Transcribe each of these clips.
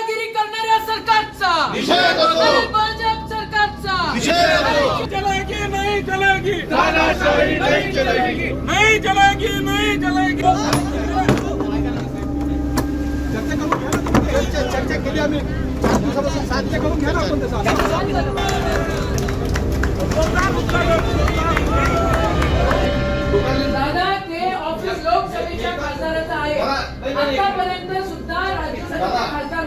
दादागिरी करणाऱ्या सरकारचा. निषेध होतो. अरे भाजप सरकारचा. निषेध होतो. चलेगी नहीं चलेगी तानाशाही नाही चलेगी. नहीं चलेगी नहीं चलेगी चर्चा केली आम्ही. साध्य करून घ्या ना आपण तसं.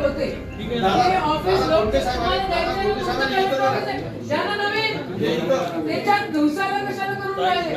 होते. ते ऑफिस लोकसभेला द्यायचं आहे, तुमचं काही प्रॉब्लेम नाही. द्या ना नवीन. त्याच्या दिवसाला कशाला करून राहिले?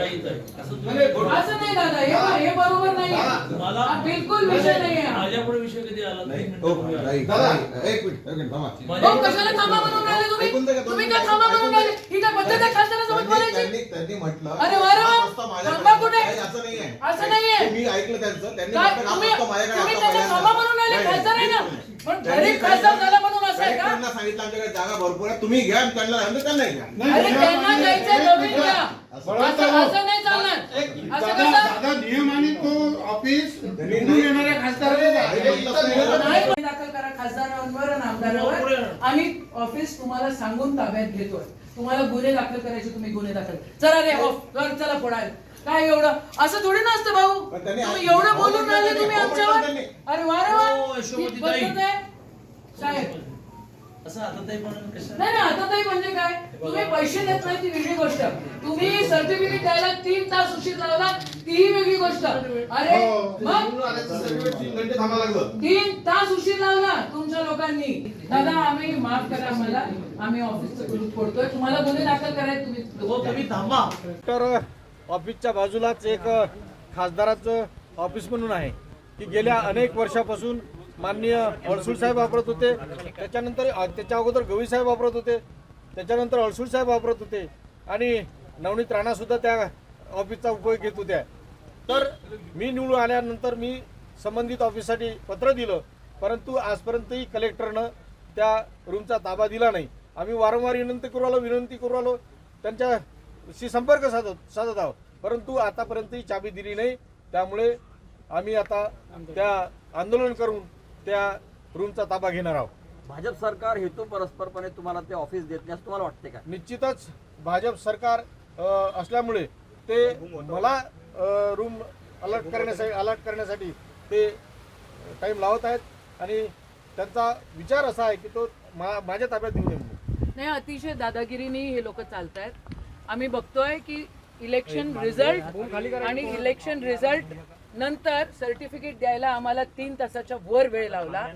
असं नाही. दादा हे हे. बरोबर नाही मला- हा बिलकुल विषय नाही आहे. माझ्यापुढे विषय कधी आला? नाही. तीन हो, मिनिटं नाही. दादा, एक मिनिट, एक मिनिट, थांबा. माझ्या- हो कशाला थांबा म्हणून राहिले तुम्ही? ऐकून घ्या, तुम्ही दोन का मिनिटं. थांबा म्हणून राहिले? ही काय पद्धत आहे खासदारासोबत त्यांनी- बोलायची? त्यांनी त्यांनी म्हटलं अरे वा रे वा. हा प्रस्ताव माझ्याकडे थांबा कुठे? आहे, असं नाहीये असं नाहीये. ते मी ऐकलं त्यांचं. त्यांनी काय म्हटलं, हा तुम्ही प्रस्ताव माझ्याकडे तुम्ही आता त्याच्या पहिल्यांदा- थांबा म्हणून राहिले? नाही, खासदार आहे ना? नाही. पण गरीब खासदार झाला म्हणून असं आहे का? त्यांना सांगितलं आमच्याकडे जागा भरपूर आहे. तुम्ही घ्या आणि त्यांना राहिलं तर त्यांना घ्या. अरे त्यांना द्यायचं नवीन घ्या. असं असं नाही चालणार. असं दादा कसं? दादा नियम आणि तो ऑफिस त्यांनी निवडून येणाऱ्या खासदाराला नाही गुन्हे दाखल करा खासदारांवर आणि आमदारांवर. आम्ही ऑफिस तुम्हाला सांगून ताब्यात घेतोय. तुम्हाला गुन्हे दाखल करायचे तुम्ही गुन्हे दाखल चला रे ऑफ कर चला फोडायला काय एवढं? असं थोडी नसतं भाऊ? पण त्यांनी तुम्ही एवढं बोलून राहिले तुम्ही आमच्यावर? त्यांनी- अरे वा रे वा. हो, ही पद्धत. आहे. साहेब. असं आता नाही नाही आता ताई म्हणजे काय? तुम्ही पैसे देत नाही ती वेगळी गोष्ट. तुम्ही सर्टिफिकेट द्यायला तीन तास उशीर लावला ती वेगळी गोष्ट. अरे मग? सर्टिफिकेट तीन तास उशीर लावला तुमच्या लोकांनी. दादा आम्ही माफ करा मला. आम्ही ऑफिसचं कुलूप फोडतोय. तुम्हाला गुन्हे दाखल करायचे. तुम्ही हो तुम्ही थांबा. तर ऑफिसच्या बाजूलाच एक खासदाराचं ऑफिस म्हणून आहे. की गेल्या अनेक वर्षापासून माननीय अडसूळ साहेब वापरत होते. त्याच्यानंतर त्याच्या अगोदर गवी साहेब वापरत होते. त्याच्यानंतर अडसूळ साहेब वापरत होते. आणि नवनीत राणा सुद्धा त्या ऑफिसचा उपयोग घेत होत्या. तर मी निवडून आल्यानंतर मी संबंधित ऑफिससाठी पत्र दिलं. परंतु आजपर्यंतही कलेक्टरनं त्या रूमचा ताबा दिला नाही. आम्ही वारंवार विनंती करू आलो विनंती करू आलो. त्यांच्याशी संपर्क साधत साधत आहोत. परंतु आतापर्यंत ही चाबी दिली नाही. त्यामुळे आम्ही आता त्या आंदोलन करून त्या रूमचा ताबा घेणार आहोत. भाजप सरकार हेतू परस्परपणे तुम्हाला ते ऑफिस देत नाही असं तुम्हाला वाटते का? निश्चितच भाजप सरकार अ, असल्यामुळे ते मला रूम अलर्ट करण्यासाठी अलर्ट करण्यासाठी ते टाईम लावत आहेत. आणि त्यांचा विचार असा आहे की तो मा माझ्या ताब्यात देऊ नये म्हणून. नाही अतिशय दादागिरीने हे लोक चालतायत. आम्ही बघतोय की इलेक्शन रिझल्ट आणि इलेक्शन रिझल्ट नंतर सर्टिफिकेट द्यायला आम्हाला तीन तासाच्या वर वेळ लावला.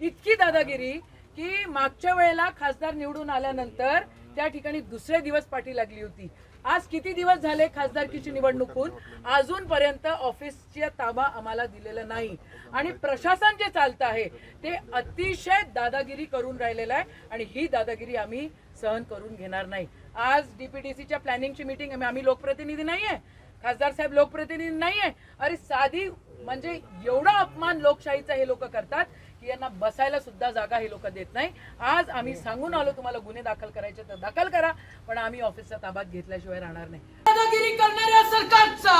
इतकी दादागिरी की मागच्या वेळेला खासदार निवडून आल्यानंतर त्या ठिकाणी दुसरे दिवस पाठी लागली होती. आज किती दिवस झाले खासदारकीची निवडणूक होऊन? अजूनपर्यंत ऑफिसच्या ताबा आम्हाला दिलेला नाही. आणि प्रशासन जे चालतं आहे ते अतिशय दादागिरी करून राहिलेलं आहे आणि ही दादागिरी आम्ही सहन करून घेणार नाही. आज डीपीडीसीच्या प्लॅनिंगची मीटिंग आम्ही आम्ही लोकप्रतिनिधी नाही आहे खासदार साहेब लोकप्रतिनिधी नाही आहे अरे साधी म्हणजे एवढा अपमान लोकशाहीचा हे लोक करतात की यांना बसायला सुद्धा जागा हे लोक देत नाही. आज आम्ही सांगून आलो तुम्हाला गुन्हे दाखल करायचे तर दाखल करा पण आम्ही ऑफिसचा ताब्यात घेतल्याशिवाय राहणार नाही. दादागिरी करणाऱ्या सरकारचा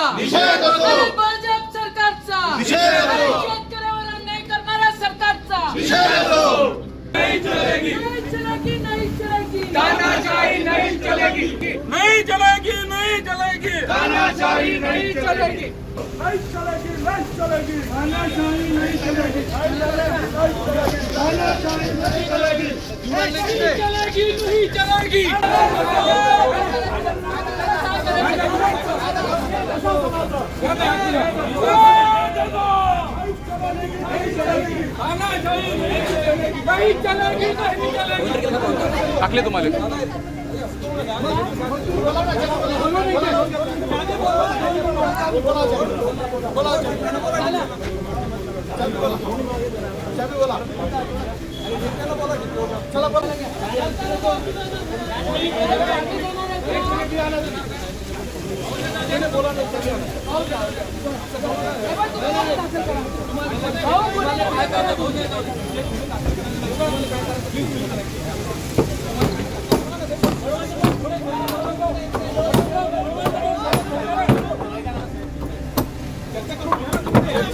भाजप सरकारचा शेतकऱ्यावर अन्याय करणाऱ्या सरकारचा. नहीं चलेगी. नाही चलेगी नाही चलेगी. तानाशाही नहीं चलेगी. नहीं चलेगी नहीं चलेगी. तानाशाही नहीं चलेगी. नहीं चलेगी नहीं चलेगी तानाशाही नहीं चलेगी तानाशाही नहीं चलेगी नहीं चलेगी नहीं चलेगी टाकले तुम्हाला. बोला.